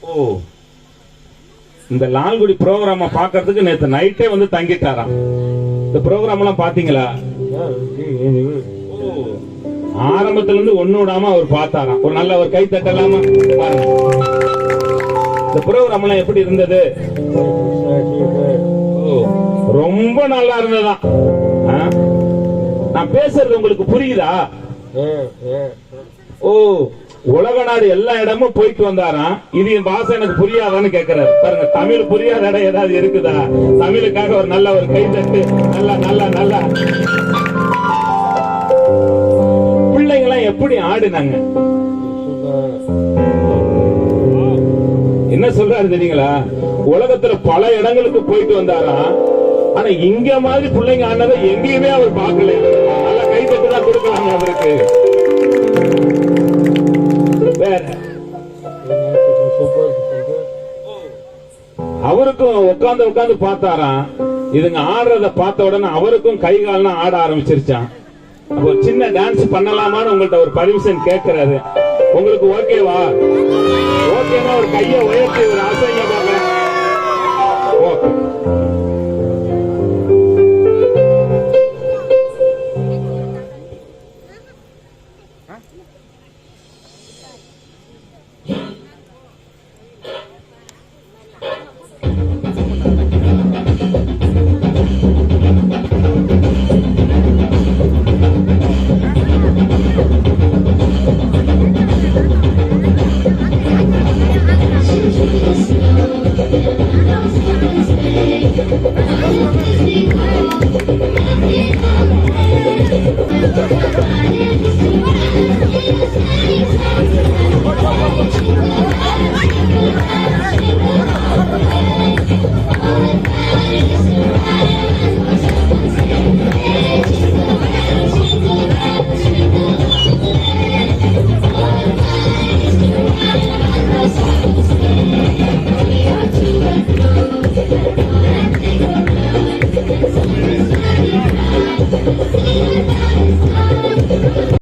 ஓ. இந்த லால்குடி ப்ரோக்ராம பாக்குறதுக்கு நேத்து நைட்டே வந்து தங்கிட்டாராம். இந்த ப்ரோக்ராம் எல்லாம் பாத்தீங்களா? ஆரம்பத்துல இருந்து ஒண்ணு விடாம அவர் பார்த்தாராம். ஒரு நல்ல ஒரு கை தட்டலாமா. இந்த ப்ரோக்ராம் எல்லாம் எப்படி இருந்தது? ரொம்ப நல்லா இருந்ததாம் ஆ? நான் பேசுறது உங்களுக்கு புரியுதா? ஓ. உலக நாடு எல்லா இடமும் போயிட்டு வந்தாராம் இது என் பாசம் எனக்கு புரியாதான்னு கேக்குறாரு. பாருங்க தமிழ் புரியாத இடம் ஏதாவது இருக்குதா? தமிழுக்காக ஒரு நல்ல ஒரு கை தட்டு நல்லா நல்லா நல்லா. பிள்ளைங்களாம் எப்படி ஆடுனாங்க? என்ன சொல்றாரு தெரியுங்களா? உலகத்துல பல இடங்களுக்கு போயிட்டு வந்தாராம் ஆனா இங்க மாதிரி பிள்ளைங்க ஆனதை எங்கேயுமே அவர் பார்க்கல. நல்ல கை தட்டு தான் கொடுக்கலாங்க அவருக்கு. அவருக்கும் உட்காந்து உட்காந்து பார்த்தாராம். இதுங்க ஆடுறத பார்த்த உடனே அவருக்கும் கை கால்லாம் ஆட ஆரம்பிச்சிருச்சான் அப்போ சின்ன டான்ஸ் பண்ணலாமான்னு உங்கள்ட்ட ஒரு பர்மிஷன் கேட்கிறாரு. உங்களுக்கு ஓகேவா? ஓகேன்னா ஒரு கையை உயர்த்தி ஒரு அசைங்க பாக்கிறேன் thank